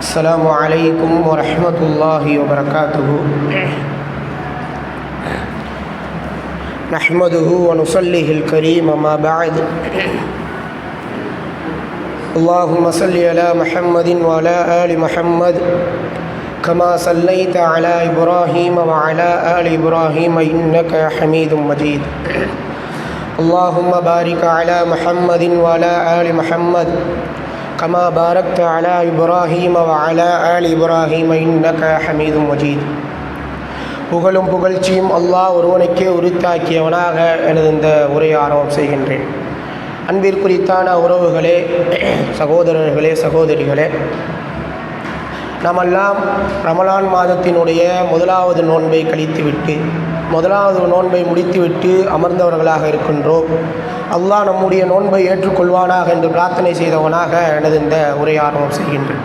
السلام عليكم ورحمة الله وبركاته. نحمده ونصليه الكريم ما بعد. اللهم صل على محمد وعلى آل محمد كما صليت على إبراهيم وعلى آل إبراهيم إنك حميد مجيد. اللهم بارك على محمد وعلى آل محمد كما باركت على إبراهيم وعلى آل إبراهيم إنك حميد مجيد புகழும் புகழ்ச்சியும் அல்லாஹ் ஒருவனுக்கே உரித்தாக்கியவனாக எனது இந்த உரையை ஆரம்பம் செய்கின்றேன் அன்பிற்குரித்தான உறவுகளே சகோதரர்களே சகோதரிகளே நாமெல்லாம் ரமலான் மாதத்தினுடைய முதலாவது நோன்பை கழித்துவிட்டு முதலாவது நோன்பை முடித்துவிட்டு அமர்ந்தவர்களாக இருக்கின்றோம். அல்லாஹ் நம்முடைய நோன்பை ஏற்றுக்கொள்வானாக என்று பிரார்த்தனை செய்தவனாக எனது இந்த உரை ஆரம்பம் செய்கின்றேன்.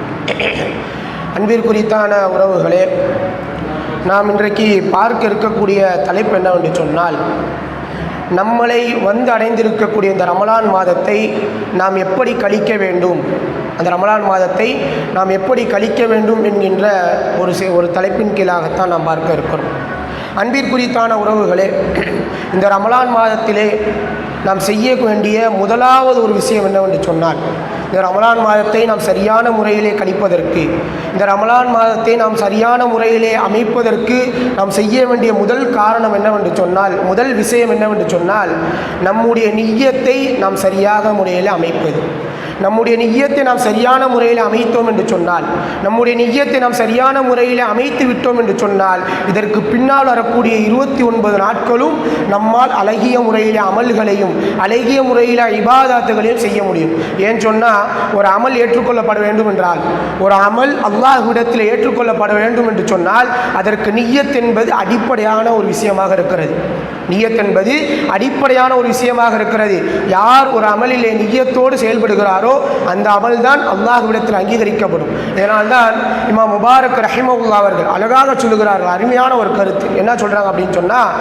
அன்பிற்குறித்தான உறவுகளே நாம் இன்றைக்கு பார்க்க இருக்கக்கூடிய தலைப்பு என்னவென்று சொன்னால் நம்மளை வந்து அடைந்திருக்கக்கூடிய இந்த ரமலான் மாதத்தை நாம் எப்படி கழிக்க வேண்டும்? அந்த ரமலான் மாதத்தை நாம் எப்படி கழிக்க வேண்டும் என்கின்ற ஒரு ஒரு தலைப்பின் கீழாகத்தான் நாம் பார்க்க இருக்கிறோம். அன்பிற்குறித்தான உறவுகளே இந்த ரமலான் மாதத்திலே நாம் செய்ய வேண்டிய முதலாவது ஒரு விஷயம் என்னவென்று சொன்னால் இந்த ரமலான் மாதத்தை நாம் சரியான முறையிலே கழிப்பதற்கு இந்த ரமலான் மாதத்தை நாம் சரியான முறையிலே அமைப்பதற்கு நாம் செய்ய வேண்டிய முதல் காரணம் என்னவென்று சொன்னால் முதல் விஷயம் என்னவென்று சொன்னால் நம்முடைய நிய்யத்தை நாம் சரியாக முறையில் அமைப்பது. நம்முடைய நிய்யத்தை நாம் சரியான முறையில் அமைத்தோம் என்று சொன்னால் நம்முடைய நிய்யத்தை நாம் சரியான முறையில் அமைத்து விட்டோம் என்று சொன்னால் இதற்கு பின்னால் வரக்கூடிய இருபத்தி ஒன்பது நாட்களும் நம்மால் அழகிய முறையில் அமல்களையும் அழகிய முறையில் இபாதாத்துகளையும் செய்ய முடியும். ஏன் சொன்னால் ஒரு அமல் ஏற்றுக்கொள்ளப்பட வேண்டும் என்றால் ஒரு அமல் அல்லாஹ்விடத்தில் ஏற்றுக்கொள்ளப்பட வேண்டும் என்று சொன்னால் அதற்கு நிய்யத் என்பது அடிப்படையான ஒரு விஷயமாக இருக்கிறது. நியத் என்பது அடிப்படையான ஒரு விஷயமாக இருக்கிறது. யார் ஒரு அமலிலே நிய்யத்தோடு செயல்படுகிறாரோ அந்த அமல் தான் அல்லாஹுவிடத்தில் அங்கீகரிக்கப்படும். இதனால்தான் இம்மா முபாரக் ரஹிமவுல்லா அவர்கள் அழகாக சொல்லுகிறார்கள் அருமையான ஒரு கருத்து. என்ன சொல்கிறாங்க அப்படின்னு சொன்னால்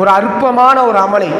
ஒரு அற்பமான ஒரு அமலை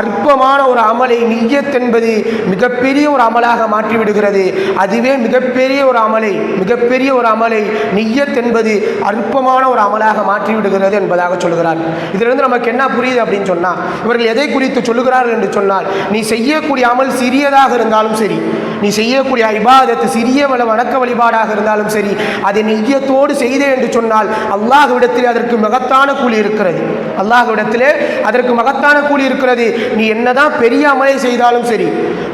அற்பமான ஒரு அமலை நியத் என்பது மிகப்பெரிய ஒரு அமலாக மாற்றி விடுகிறது அதுவே மிகப்பெரிய ஒரு அமலை மிகப்பெரிய ஒரு அமலை நியத் என்பது அற்பமான ஒரு அமலாக மாற்றி விடுகிறது என்பதாக சொல்கிறார் இதிலிருந்து நமக்கு என்ன புரியுது அப்படின்னு சொன்னால் இவர்கள் எதை குறித்து சொல்லுகிறார்கள் என்று சொன்னால் நீ செய்யக்கூடிய அமல் சிறியதாக இருந்தாலும் சரி நீ செய்யக்கூடிய இபாதத்து சிறிய வள வணக்க வழிபாடாக இருந்தாலும் சரி அதை நெய்யத்தோடு செய்தே என்று சொன்னால் அல்லாஹ்விடத்திலே அதற்கு மகத்தான கூலி இருக்கிறது. அல்லாஹ்விடத்திலே அதற்கு மகத்தான கூலி இருக்கிறது. நீ என்னதான் பெரிய அமலை செய்தாலும் சரி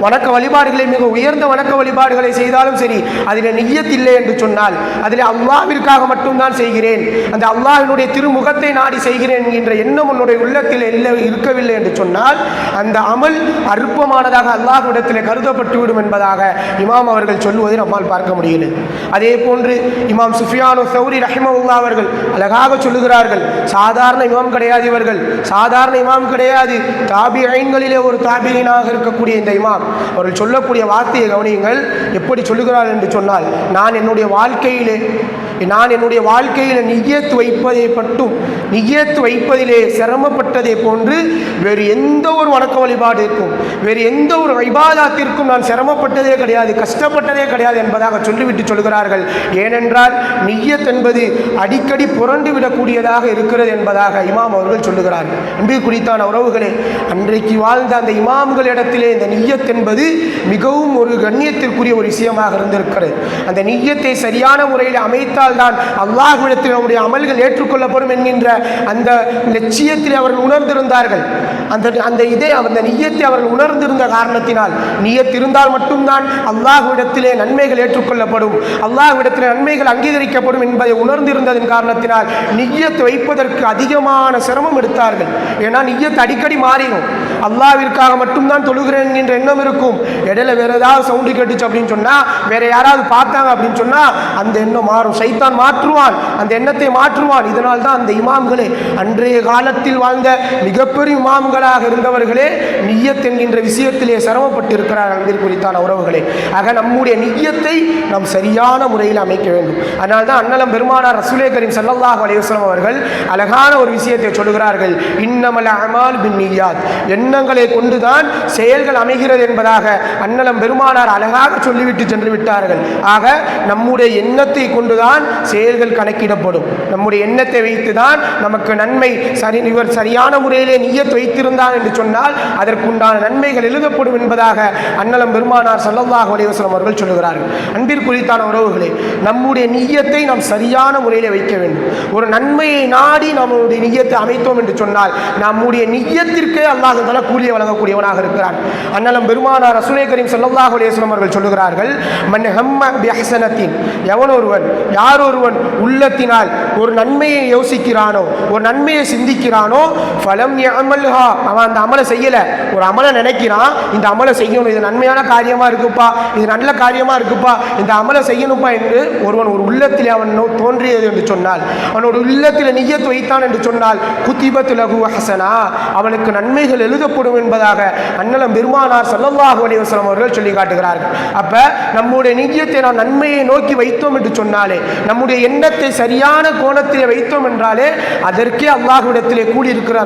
வணக்க வழிபாடுகளை மிக உயர்ந்த வணக்க வழிபாடுகளை செய்தாலும் சரி அதில் நெய்யத்தில்லை என்று சொன்னால் அதில் அல்லாவிற்காக மட்டும்தான் செய்கிறேன். அந்த அல்லாஹினுடைய திருமுகத்தை நாடி செய்கிறேன் என்கின்ற எண்ணம் உன்னுடைய உள்ளத்தில் இல்லை இருக்கவில்லை என்று சொன்னால் அந்த அமல் அற்பமானதாக அல்லாஹ்விடத்தில் கருதப்பட்டு விடும் என்பதாக இமாம் அவர்கள் சொல்லுவதை நம்மால் பார்க்க முடிகிறது அதே போன்று இமாம் சுஃபியானு சௌரி ரஹிமவுல்லா அவர்கள் அழகாக சொல்லுகிறார்கள் சாதாரண இமாம் கிடையாது இவர்கள் சாதாரண இமாம் கிடையாது தாபி ஐன்களிலே ஒரு தாபியனாக இருக்கக்கூடிய இந்த இமாம். அவர்கள் சொல்லக்கூடிய வார்த்தையை கவனியுங்கள் எப்படி சொல்லுகிறார்கள் என்று சொன்னால் நான் என்னுடைய வாழ்க்கையிலே நான் என்னுடைய வாழ்க்கையில் நிய்யத்து வைப்பதை மட்டும் நிய்யத்து வைப்பதிலே சிரமப்பட்டதை போன்று வேறு எந்த ஒரு வணக்க வழிபாடு இருக்கும் வேறு எந்த ஒரு ஐபாதாத்திற்கும் நான் சிரமப்பட்டதே கிடையாது கஷ்டப்பட்டதே கிடையாது என்பதாக சொல்லிவிட்டு சொல்கிறார்கள். ஏனென்றால் நிய்யத் என்பது அடிக்கடி புரண்டு விடக்கூடியதாக இருக்கிறது என்பதாக இமாம் அவர்கள் சொல்லுகிறார்கள் அன்பு குறித்தான உறவுகளே அன்றைக்கு வாழ்ந்த அந்த இமாம்களிடத்திலே இந்த நிய்யத் என்பது மிகவும் ஒரு கண்ணியத்திற்குரிய ஒரு விஷயமாக இருந்திருக்கிறது. அந்த நிய்யத்தை சரியான முறையில் அமைத்தால் செய்தால்தான் அல்லாஹ்விடத்தில் நம்முடைய அமல்கள் ஏற்றுக்கொள்ளப்படும் என்கின்ற அந்த லட்சியத்தில் அவர்கள் உணர்ந்திருந்தார்கள். அந்த அந்த இதே அந்த நீயத்தை அவர்கள் உணர்ந்திருந்த காரணத்தினால் நீயத் இருந்தால் மட்டும்தான் அல்லாஹ்விடத்திலே நன்மைகள் ஏற்றுக்கொள்ளப்படும். அல்லாஹ்விடத்திலே நன்மைகள் அங்கீகரிக்கப்படும் என்பதை உணர்ந்திருந்ததன் காரணத்தினால் நிய்யத் வைப்பதற்கு அதிகமான சிரமம் எடுத்தார்கள். ஏன்னா நிய்யத் அடிக்கடி மாறிடும். அல்லாவிற்காக மட்டும்தான் தொழுகிறேன் என்கின்ற எண்ணம் இருக்கும். இடையில வேற ஏதாவது சவுண்டு கேட்டுச்சு அப்படின்னு சொன்னா வேற யாராவது பார்த்தாங்க அப்படின்னு சொன்னா அந்த எண்ணம் மாறும். சைத் ஷைத்தான் மாற்றுவான். அந்த எண்ணத்தை மாற்றுவான். இதனால் தான் அந்த இமாம்களே அன்றைய காலத்தில் வாழ்ந்த மிகப்பெரிய இமாம்களாக இருந்தவர்களே நிய்யத் என்கின்ற விஷயத்திலே சிரமப்பட்டிருக்கிறார்கள் என்பது குறித்தான உறவுகளே. ஆக நம்முடைய நிய்யத்தை நாம் சரியான முறையில் அமைக்க வேண்டும். அதனால் தான் அன்னலம் பெருமானார் ரசூலே கரீம் சல்லாஹ் அலையுஸ்லாம் அவர்கள் அழகான ஒரு விஷயத்தை சொல்கிறார்கள் இன்னமல் அமால் பின் நிய்யாத் எண்ணங்களை கொண்டுதான் செயல்கள் அமைகிறது என்பதாக அன்னலம் பெருமானார் அழகாக சொல்லிவிட்டு சென்று விட்டார்கள். ஆக நம்முடைய எண்ணத்தை கொண்டுதான் செயல்கள் கணக்கிடப்படும். நம்முடைய எண்ணத்தை வைத்துதான் நமக்கு நன்மை சரி இவர் சரியான முறையிலே நிய்யத் வைத்திருந்தார் என்று சொன்னால் அதற்குண்டான நன்மைகள் எழுதப்படும் என்பதாக அன்னலம் பெருமானார் சல்லல்லாஹ் அலைஹி அவர்கள் சொல்லுகிறார்கள். அன்பிற்குறித்தான உறவுகளே நம்முடைய நிய்யத்தை நாம் சரியான முறையில் வைக்க வேண்டும். ஒரு நன்மையை நாடி நம்முடைய நிய்யத்தை அமைத்தோம் என்று சொன்னால் நம்முடைய நிய்யத்திற்கே அல்லாஹ் தலா கூலியை வழங்கக்கூடியவனாக இருக்கிறான். அன்னலம் பெருமானார் ரசூலை கரீம் ஸல்லல்லாஹு அலைஹி அவர்கள் சொல்லுகிறார்கள் மன் ஹம்ம பிஹசனத்தின் எவன் ஒருவன் யார் ஒருவன் உள்ளத்தினால் ஒரு நன்மையை யோசிக்கிறானோ ஒரு நன்மையை சிந்திக்கிறானோ ஃபலம் அமல்ஹா அவன் அந்த அமலை செய்யலை. ஒரு அமலை நினைக்கிறான் இந்த அமலை செய்யணும் இது நன்மையான காரியமாக இருக்குப்பா இது நல்ல காரியமாக இருக்குப்பா இந்த அமலை செய்யணுப்பா என்று ஒருவன் ஒரு உள்ளத்தில் அவன் நோ- தோன்றியது என்று சொன்னால் அவனோட உள்ளத்தில் நிய்யத் வைத்தான் என்று சொன்னால் குத்திபத்து லகு ஹசனா அவனுக்கு நன்மைகள் எழுதப்படும் என்பதாக அன்னலம் பெருமானார் ஸல்லல்லாஹு அலைஹி அவர்கள் சொல்லி காட்டுகிறார்கள். அப்ப நம்முடைய நிய்யத்தை நாம் நன்மையை நோக்கி வைத்தோம் என்று சொன்னாலே நம்முடைய எண்ணத்தை சரியான கோணத்திலே வைத்தோம் என்றாலே அதற்கே அல்லாஹ்விடத்திலே கூடி இருக்கிற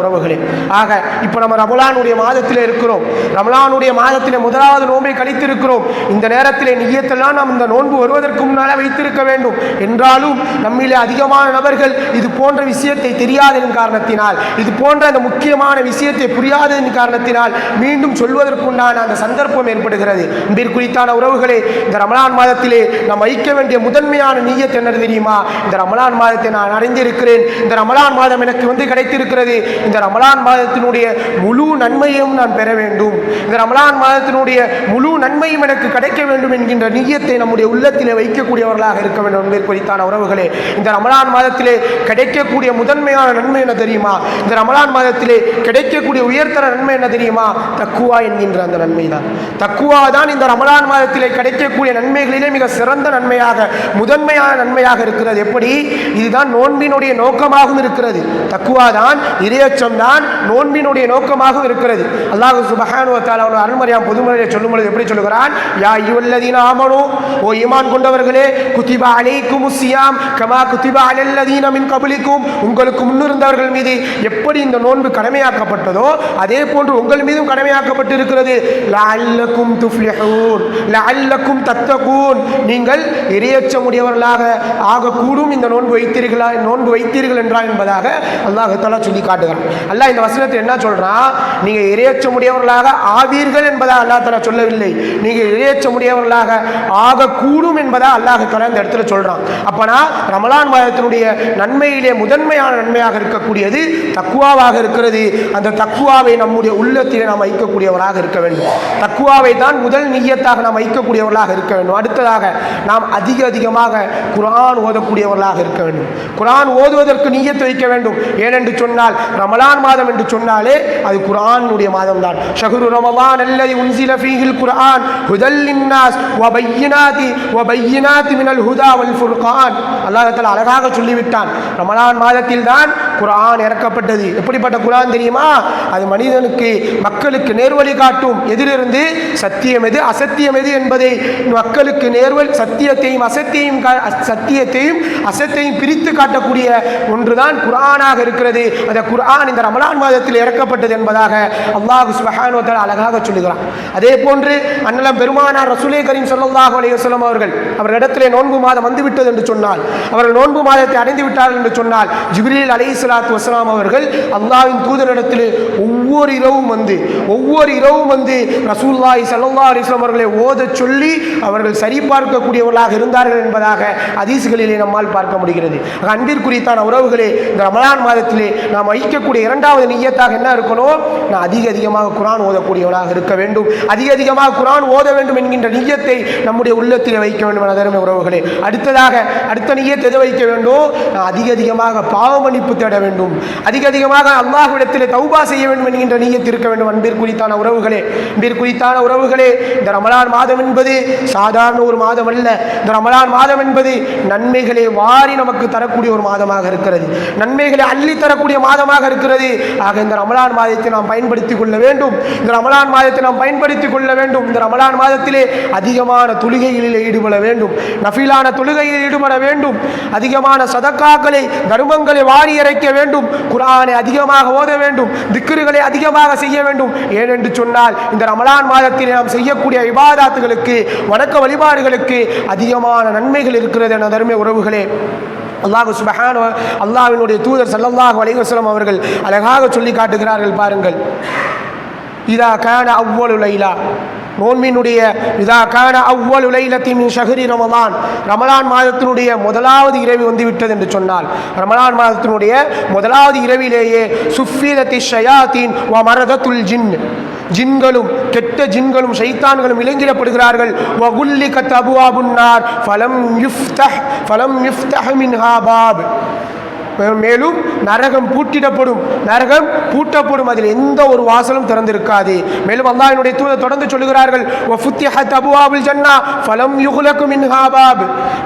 உறவுகளே. ஆக இப்போ நம்ம ரமலானுடைய மாதத்தில் இருக்கிறோம். ரமலானுடைய மாதத்திலே முதலாவது நோன்பை கழித்திருக்கிறோம். இந்த நேரத்திலே நிய்யத்தெல்லாம் நாம் இந்த நோன்பு வருவதற்கு முன்னாலே வைத்திருக்க வேண்டும். என்றாலும் நம்மிலே அதிகமான நபர்கள் இது போன்ற விஷயத்தை தெரியாததன் காரணத்தினால் இது போன்ற அந்த முக்கியமான விஷயத்தை புரியாததன் காரணத்தினால் மீண்டும் சொல்வதற்குண்டான அந்த சந்தர்ப்பம் ஏற்படுகிறது. குறித்தான உறவுகளே இந்த ரமலான் மாதத்திலே நாம் வைக்க வேண்டிய உண்மையான நீயத் என்ன தெரியுமா? இந்த ரமலான் மாதத்தை நான் அறிந்திருக்கிறேன். இந்த ரமலான் மாதம் எனக்கு வந்து கிடைத்திருக்கிறது. இந்த ரமலான் மாதத்தினுடைய முழு நன்மையும் நான் பெற வேண்டும். இந்த ரமலான் மாதத்தினுடைய முழு நன்மையும் எனக்கு கிடைக்க வேண்டும் என்கின்ற நீயத்தை நம்முடைய உள்ளத்திலே வைக்கக்கூடியவர்களாக இருக்க வேண்டும் என்பது குறித்தான உறவுகளே. இந்த ரமலான் மாதத்திலே கிடைக்கக்கூடிய முதன்மையான நன்மை என்ன தெரியுமா? இந்த ரமலான் மாதத்திலே கிடைக்கக்கூடிய உயர்த்தர நன்மை என்ன தெரியுமா? தக்குவா என்கின்ற அந்த நன்மை தான் தக்குவா தான் இந்த ரமலான் மாதத்திலே கிடைக்கக்கூடிய நன்மைகளிலே மிக சிறந்த நன்மையாக முதன்மையான நன்மையாக இருக்கிறது. எப்படி? இதுதான் நோன்பினுடைய நோக்கமாகவும் இருக்கிறது. தக்குவா தான் இரையச்சம் தான் நோன்பினுடைய நோக்கமாகவும் இருக்கிறது. அல்லாஹ் சுபஹானு வத்தால அவன் அருள்மறையாம் பொதுமறையை சொல்லும் பொழுது எப்படி சொல்லுகிறான்? யா இவல்லதீன் ஆமனு ஓ ஈமான் கொண்டவர்களே குத்திபா அலைக்கும் சியாம் கமா குத்திபா அலல்லதீன மின் கபலிக்கும் உங்களுக்கு முன்னிருந்தவர்கள் மீது எப்படி இந்த நோன்பு கடமையாக்கப்பட்டதோ அதே போன்று உங்கள் மீதும் கடமையாக்கப்பட்டு இருக்கிறது லால்லக்கும் துஃப்லிஹூன் லால்லக்கும் தத்தகூன். நீங்கள் கூடியவர்களாக ஆகக்கூடும் இந்த நோன்பு வைத்தீர்களா நோன்பு வைத்தீர்கள் என்றால் என்பதாக அல்லாஹத்தாலா சொல்லி காட்டுகிறான். அல்லாஹ் இந்த வசனத்தில் என்ன சொல்றான் நீங்க இரையச்சமுடையவர்களாக ஆவீர்கள் என்பதாக அல்லாஹ் தஆலா சொல்லவில்லை. நீங்க இரையச்சமுடையவர்களாக ஆகக்கூடும் என்பதாக அல்லாஹத்தாலா இந்த இடத்துல சொல்கிறான் அப்போனா ரமலான் மாதத்தினுடைய நன்மையிலே முதன்மையான நன்மையாக இருக்கக்கூடியது தக்குவாவாக இருக்கிறது. அந்த தக்குவாவை நம்முடைய உள்ளத்திலே நாம் வைக்கக்கூடியவராக இருக்க வேண்டும். தக்குவாவை தான் முதல் நீயத்தாக நாம் வைக்கக்கூடியவர்களாக இருக்க வேண்டும். அடுத்ததாக நாம் அதிக அதிகமாக குர்ஆன் ஓதக்கூடியவர்களாக இருக்க வேண்டும். குரான் ஓதுவதற்கு நீயத்து வைக்க வேண்டும். ஏனென்று சொன்னால் ரமலான் மாதம் என்று சொன்னாலே அது குரானுடைய மாதம் தான் ஷஹ்ரு ரமலான் அல்லது உன்சில ஃபீஹில் குரான் ஹுதல் லின்னாஸ் வபையினாதி வபையினாதி மினல் ஹுதா வல் ஃபுர்கான். அல்லாஹத்தில் அழகாக சொல்லிவிட்டான். ரமலான் மாதத்தில் தான் குரான் இறக்கப்பட்டது. எப்படிப்பட்ட குரான் தெரியுமா? அது மனிதனுக்கு மக்களுக்கு நேர்வழி காட்டும். எதிலிருந்து? சத்தியம் எது? அசத்தியம் எது என்பதை மக்களுக்கு நேர்வழி சத்தியத்தையும் அசத்தியையும் சத்தியம் சத்தியத்தையும் அசத்தையும் பிரித்து காட்டக்கூடிய ஒன்றுதான் குரானாக இருக்கிறது. அந்த குரான் இந்த ரமலான் மாதத்தில் இறக்கப்பட்டது என்பதாக அல்லாஹ் சுபஹானுவத்தால் அழகாக சொல்லுகிறான். அதே போன்று அண்ணலம் பெருமானார் ரசூலே கரீம் ஸல்லல்லாஹு அலைஹி அவர்கள் அவர்களிடத்திலே நோன்பு மாதம் வந்துவிட்டது என்று சொன்னால் அவர்கள் நோன்பு மாதத்தை அடைந்து விட்டார்கள் என்று சொன்னால் ஜிப்ரீல் அலைஹிஸ்ஸலாத்து வஸலாம் அவர்கள் அல்லாவின் தூதரிடத்தில் ஒவ்வொரு இரவும் வந்து ஒவ்வொரு இரவும் வந்து ரசூல்லாய் சல்லா அலிஸ்லாம் அவர்களை ஓதச் சொல்லி அவர்கள் சரிபார்க்கக்கூடியவர்களாக இருந்தார்கள் என்பதாக ஹதீஸ்களிலே நம்மால் பார்க்க முடிகிறது. ஆக உறவுகளே இந்த ரமலான் மாதத்திலே நாம் வைக்கக்கூடிய இரண்டாவது நீயத்தாக என்ன இருக்கணும்? நான் அதிக அதிகமாக குரான் ஓதக்கூடியவனாக இருக்க வேண்டும். அதிக அதிகமாக குரான் ஓத வேண்டும் என்கின்ற நீயத்தை நம்முடைய உள்ளத்திலே வைக்க வேண்டும் என தருமை உறவுகளே. அடுத்ததாக அடுத்த நீயத்தை எதை வைக்க வேண்டும்? நான் அதிக அதிகமாக பாவ மன்னிப்பு தேட வேண்டும். அதிக அதிகமாக அல்லாஹ்விடத்திலே தௌபா செய்ய வேண்டும் என்கின்ற நீயத்தில் இருக்க வேண்டும் அன்பிற்குரித்தான உறவுகளே. அன்பிற்குரித்தான உறவுகளே இந்த ரமலான் மாதம் என்பது சாதாரண ஒரு மாதம் அல்ல. இந்த ரமலான் மாதம் மாதம் என்பது நன்மைகளை வாரி நமக்கு தரக்கூடிய ஒரு மாதமாக இருக்கிறது. நன்மைகளை அள்ளி தரக்கூடிய மாதமாக இருக்கிறது. ஆக இந்த ரமலான் மாதத்தை நாம் பயன்படுத்திக் கொள்ள வேண்டும். இந்த ரமலான் மாதத்தை நாம் பயன்படுத்திக் கொள்ள வேண்டும். இந்த ரமலான் மாதத்திலே அதிகமான தொழுகைகளில் ஈடுபட வேண்டும். நஃபீலான தொழுகையில் ஈடுபட வேண்டும். அதிகமான சதக்காக்களை தர்மங்களை வாரி இறைக்க வேண்டும். குரானை அதிகமாக ஓத வேண்டும். திக்ருகளை அதிகமாக செய்ய வேண்டும். ஏனென்று சொன்னால் இந்த ரமலான் மாதத்தில் நாம் செய்யக்கூடிய இபாதாத்துகளுக்கு வணக்க வழிபாடுகளுக்கு அதிகமான நன்மை நன்மைகள் இருக்கிறது என தருமை உறவுகளே. அல்லாஹு சுபஹான அல்லாவினுடைய தூதர் ஸல்லல்லாஹு அலைவசலம் அவர்கள் அழகாக சொல்லி காட்டுகிறார்கள் பாருங்கள். இதா கான அவ்வளு லைலா நோன்பினுடைய இதா கான அவ்வளு லைலத்தின் ஷஹரி ரமலான் ரமலான் மாதத்தினுடைய முதலாவது இரவு வந்து விட்டது என்று சொன்னால் ரமலான் மாதத்தினுடைய முதலாவது இரவிலேயே சுஃபீதத்தி ஷயாத்தீன் வ மரதத்துல் ஜின். ஜின்களும் கெட்ட ஜின்களும் ஷைத்தான்களும் இலங்கிடப்படுகிறார்கள் வகுல்லி கத் அபுவாபுன்னார் ஃபலம் யுஃப்தஹ் ஃபலம் யுஃப்தஹ் மின் ஹாபாப் மேலும் நரகம் பூட்டிடப்படும். நரகம் பூட்டப்படும். அதில் எந்த ஒரு வாசலும் திறந்திருக்காது. மேலும் அல்லாஹ்வினுடைய தூதர் தொடர்ந்து சொல்லுகிறார்கள் வஃபுத்திஹத் அபுவாபுல் ஜன்னா ஃபலம் யுகுலக்கும் மின்ஹா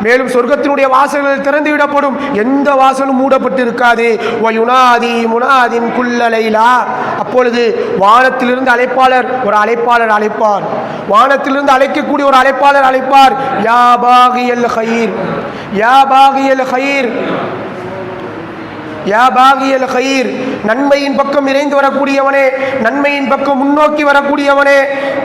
மேலும் சொர்க்கத்தினுடைய வாசல்கள் திறந்து விடப்படும். எந்த வாசலும் மூடப்பட்டு இருக்காது வயுனாதி முனாதின் குல்லலைலா அப்பொழுது வானத்திலிருந்து அழைப்பாளர் ஒரு அழைப்பாளர் அழைப்பார். வானத்திலிருந்து அழைக்கக்கூடிய ஒரு அழைப்பாளர் அழைப்பார். யா பாகியல் ஹயீர். யா பாகியல் ஹயீர். யா பாகியல் கயிர் நன்மையின் பக்கம் இறைந்து வரக்கூடியவனே நன்மையின் பக்கம் முன்னோக்கி வரக்கூடியவனே.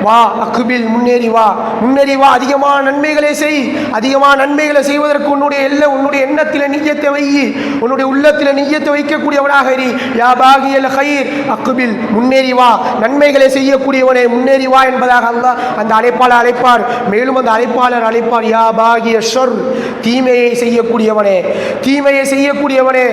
வா அக்குபில் முன்னேறி வா. முன்னேறி வா அதிகமான நன்மைகளை செய். அதிகமான நன்மைகளை செய்வதற்கு உன்னுடைய எல்லை உன்னுடைய எண்ணத்தில் நீயத்தை வை. உன்னுடைய உள்ளத்தில் நீயத்தை வைக்கக்கூடியவனாக இரு. யா பாகியல் கயிர் அக்குபில் முன்னேறி வா. நன்மைகளை செய்யக்கூடியவனே முன்னேறி வா என்பதாக அல்லாஹ் அந்த அழைப்பாளர் அழைப்பார். மேலும் அந்த அழைப்பாளர் அழைப்பார் யா பாகிய ஷொர் தீமையை செய்யக்கூடியவனே தீமையை செய்யக்கூடியவனே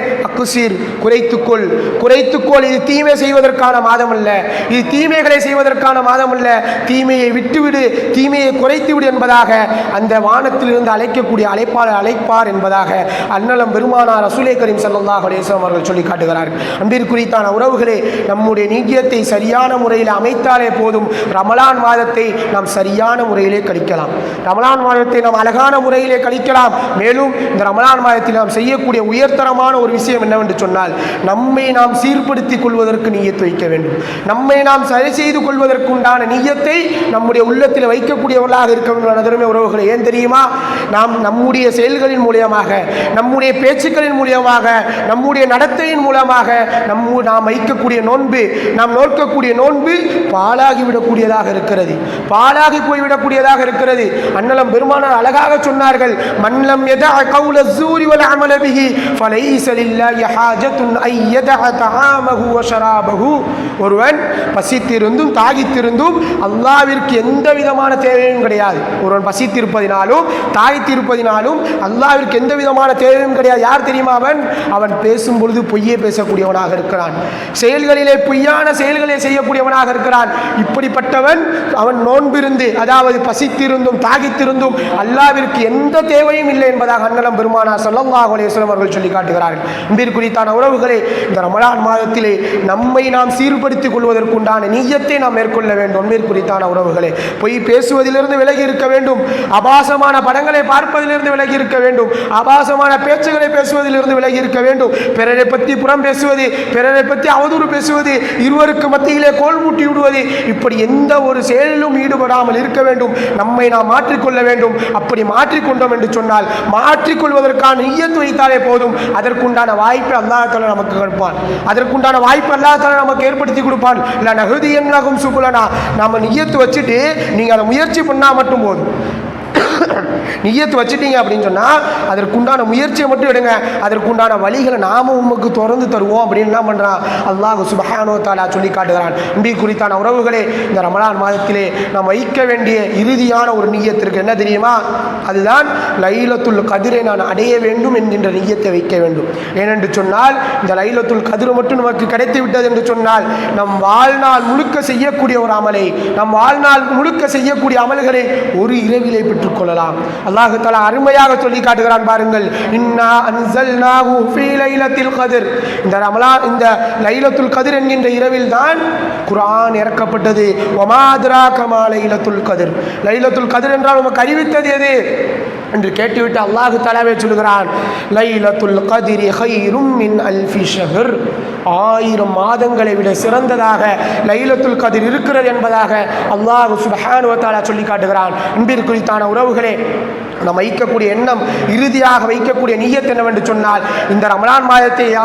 அக்குசீர் குறைத்துக்கொள். குறைத்துக்கொள் இது தீமை செய்வதற்கான மாதம் அல்ல இது தீமைகளை செய்வதற்கான மாதம் அல்ல தீமையை விட்டுவிடு தீமையை குறைத்து விடு என்பதாக அந்த வானத்திலிருந்து அழைக்கக்கூடிய அழைப்பாளர் அழைப்பார் என்பதாக அன்னலம் பெருமானார் ரசூலை கரீம் ஸல்லல்லாஹு அலைஹி அவர்கள் சொல்லி காட்டுகிறார்கள். அன்பிற்குரித்தான உறவுகளே நம்முடைய நீக்கியத்தை சரியான முறையில் அமைத்தாலே போதும். ரமலான் மாதத்தை நாம் சரியான முறையிலே கழிக்கலாம். ரமலான் மாதத்தை நாம் அழகான முறையிலே கழிக்கலாம். மேலும் இந்த ரமலான் மாதத்தில் நாம் செய்யக்கூடிய உயர்தரமான ஒரு விஷயம் என்னவென்று என்று சொன்னால் நம்மை நாம் சீர்படுத்திக் கொள்வதற்கு நீயத்து வைக்க வேண்டும். நம்மை நாம் சரி செய்து கொள்வதற்குண்டான நீயத்தை நம்முடைய உள்ளத்தில் வைக்கக்கூடியவர்களாக இருக்க வேண்டும் உறவுகளை ஏன் தெரியுமா? நாம் நம்முடைய செயல்களின் மூலியமாக நம்முடைய பேச்சுக்களின் மூலியமாக நம்முடைய நடத்தையின் மூலமாக நம் நாம் வைக்கக்கூடிய நோன்பு நாம் நோக்கக்கூடிய நோன்பு பாலாகிவிடக்கூடியதாக இருக்கிறது. பாலாகி போய்விடக்கூடியதாக இருக்கிறது. அன்னலம் பெருமானார் அழகாக சொன்னார்கள் மன்லம் எதா கவுல ஜூரி வல அமல பிஹி ஹாஜத்துன் ஐ யதஅ ஷராபஹு. ஒருவன் பசித்திருந்தும் தாகித்திருந்தும் அல்லாவிற்கு எந்த விதமான தேவையும் கிடையாது. ஒருவன் பசித்திருப்பதினாலும் தாகித்திருப்பதினாலும் அல்லாவிற்கு எந்த விதமான தேவையும் கிடையாது. யார் தெரியுமா அவன்? அவன் பேசும் பொழுது பொய்யே பேசக்கூடியவனாக இருக்கிறான். செயல்களிலே பொய்யான செயல்களை செய்யக்கூடியவனாக இருக்கிறான். இப்படிப்பட்டவன் அவன் நோன்பிருந்து அதாவது பசித்திருந்தும் தாகித்திருந்தும் அல்லாவிற்கு எந்த தேவையும் இல்லை என்பதாக அன்னலம் பெருமானார் ஸல்லல்லாஹு அலைஹி அவர்கள் சொல்லி காட்டுகிறார்கள். குறித்தான உறவுகளே இந்த ரமலான் மாதத்திலே நம்மை நாம் சீர்படுத்திக் கொள்வதற்குண்டான நீயத்தை நாம் மேற்கொள்ள வேண்டும். மேற்குறித்தான உறவுகளே பொய் பேசுவதிலிருந்து விலகி இருக்க வேண்டும். அபாசமான படங்களை பார்ப்பதிலிருந்து விலகி இருக்க வேண்டும். அபாசமான பேச்சுகளை பேசுவதிலிருந்து விலகி இருக்க வேண்டும். பிறரை பற்றி புறம் பேசுவது பிறரை பற்றி அவதூறு பேசுவது இருவருக்கு மத்தியிலே கோல் மூட்டி விடுவது இப்படி எந்த ஒரு செயலிலும் ஈடுபடாமல் இருக்க வேண்டும். நம்மை நாம் மாற்றிக்கொள்ள வேண்டும். அப்படி மாற்றிக்கொண்டோம் என்று சொன்னால் மாற்றிக்கொள்வதற்கான நியத்து வைத்தாலே போதும். அதற்குண்டான வாய்ப்பு அல்லாஹால நமக்கு கொடுப்பான். அதற்குண்டான வாய்ப்பு அல்லாஹால நமக்கு ஏற்படுத்தி கொடுப்பான். இல்லை நகுதி என்னாகும் சூப்பலனா நம்ம நியத்து வச்சுட்டு நீங்கள் அதை முயற்சி பண்ணால் மட்டும் போதும். நியத்து வச்சுட்டீங்க அப்படின்னு சொன்னால் அதற்குண்டான முயற்சியை மட்டும் எடுங்க. அதற்குண்டான வழிகளை நாம உமக்கு திறந்து தருவோம் அப்படின்னு என்ன பண்ணுறான் அல்லாஹ் சுபஹானோ தாலா சொல்லி காட்டுகிறான். இன்பி குறித்தான உறவுகளே இந்த ரமலான் மாதத்திலே நாம் வைக்க வேண்டிய இறுதியான ஒரு நீயத்திற்கு என்ன தெரியுமா? அதுதான் லைலத்துல் கதிரை நான் அடைய வேண்டும் என்கின்ற நீயத்தை வைக்க வேண்டும். ஏனென்று சொன்னால் இந்த லைலத்துல் கதிர் மட்டும் நமக்கு கிடைத்து விட்டது என்று சொன்னால் நம் வாழ்நாள் முழுக்க செய்யக்கூடிய ஒரு அமலை நம் வாழ்நாள் முழுக்க செய்யக்கூடிய அமல்களை ஒரு இரவிலே பெற்றுக்கொள்ளலாம் அல்லாஹு தலா அருமையாக சொல்லி காட்டுகிறான் பாருங்கள். இன்னா அன்சல் நாகு லைலத்தில் கதிர். இந்த ரமலா இந்த லைலத்துல் கதிர் என்கின்ற இரவில் தான் குரான் இறக்கப்பட்டது. ஒமா கமா லைலத்துல் கதிர். லைலத்துல் கதிர் என்றால் நமக்கு அறிவித்தது எது? என்று கேட்டுவிட்டு அல்லாஹு தலாவே சொல்கிறான் லைலத்துல் கதிரி ஹைரும் மின் அல்ஃபி ஷஹர். ஆயிரம் மாதங்களை விட சிறந்ததாக லைலத்துல் கதிர் இருக்கிறது என்பதாக அல்லாஹு சுபஹானுவத்தாலா சொல்லி காட்டுகிறான். அன்பிற்குறித்தான உறவுகளே நாம் வைக்கக்கூடிய எண்ணம் இறுதியாக வைக்கக்கூடிய நீயத் என்னவென்று சொன்னால் இந்த ரமலான் மாதத்தை யா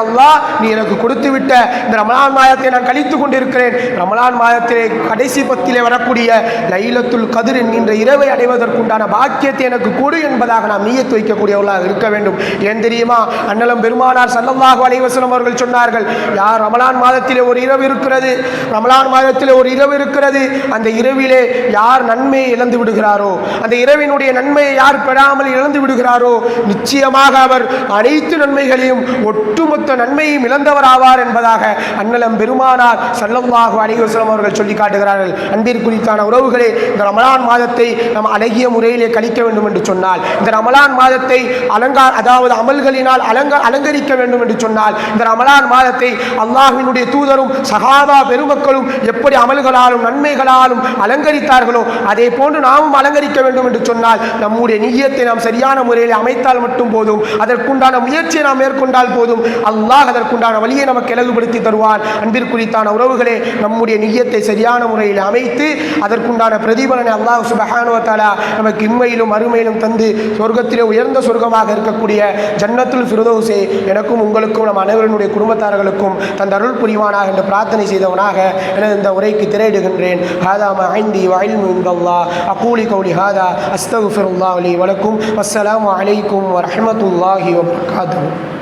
நீ எனக்கு கொடுத்து விட்ட இந்த ரமலான் மாதத்தை நான் கழித்து கொண்டிருக்கிறேன். ரமலான் மாதத்திலே கடைசி பத்திலே வரக்கூடிய லைலத்துல் கதிர் என்கின்ற இரவை அடைவதற்குண்டான பாக்கியத்தை எனக்கு கொடு என்பதாக நாம் நீயத்து வைக்கக்கூடியவர்களாக இருக்க வேண்டும். ஏன் தெரியுமா? அண்ணலம் பெருமானார் சல்லல்லாஹு அலைவசனம் அவர்கள் சொன்னார்கள் யார் ரமலான் மாதத்திலே ஒரு இரவு இருக்கிறது ரமலான் மாதத்திலே ஒரு இரவு இருக்கிறது. அந்த இரவிலே யார் நன்மையை இழந்து விடுகிறாரோ அந்த இரவினுடைய நன்மையை யார் பெறாமல் இழந்து விடுகிறாரோ? நிச்சயமாக அவர் அனைத்து நன்மைகளையும் ஒட்டுமொத்த நன்மையும் இழந்தவர் ஆவார் என்பதாக அன்னலம் பெருமானார் சல்லல்லாஹு அலைஹி அவர்கள் சொல்லி காட்டுகிறார்கள். அன்பிற்குறித்தான உறவுகளே இந்த ரமலான் மாதத்தை நாம் அழகிய முறையிலே கழிக்க வேண்டும் என்று சொன்னால் இந்த ரமலான் மாதத்தை அலங்கார் அதாவது அமல்களினால் அலங்க அலங்கரிக்க வேண்டும் என்று சொன்னால் இந்த ரமலான் மாதத்தை அல்லாஹினுடைய தூதரும் சகாதா பெருமக்களும் எப்படி அமல்களாலும் நன்மைகளாலும் அலங்கரித்தார்களோ அதே போன்று நாமும் அலங்கரிக்க வேண்டும் என்று சொன்னால் நம்முடைய மையத்தை நாம் சரியான முறையில் அமைத்தால் மட்டும் போதும். அதற்குண்டான முயற்சியை நாம் மேற்கொண்டால் போதும். அல்லாஹ் அதற்குண்டான வழியை நமக்கு இலகுபடுத்தி தருவான். அன்பிற்குறித்தான உறவுகளே நம்முடைய நியத்தை சரியான முறையில் அமைத்து அதற்குண்டான பிரதிபலனை அல்லாஹ் சுபஹானுவத்தாலா நமக்கு இம்மையிலும் அருமையிலும் தந்து சொர்க்கத்திலே உயர்ந்த சொர்க்கமாக இருக்கக்கூடிய ஜன்னத்துல் சுருதோசே எனக்கும் உங்களுக்கும் நம் அனைவருடைய குடும்பத்தார்களுக்கும் தந்த அருள் புரிவானாக என்று பிரார்த்தனை செய்தவனாக எனது இந்த உரைக்கு திரையிடுகின்றேன். ஹாதா மைந்தி வாயில் இந்தல்லா அகூலி கௌலி ஹாதா. அஸ்தகுஃபிருல்லா ولكم والسلام عليكم ورحمة الله وبركاته.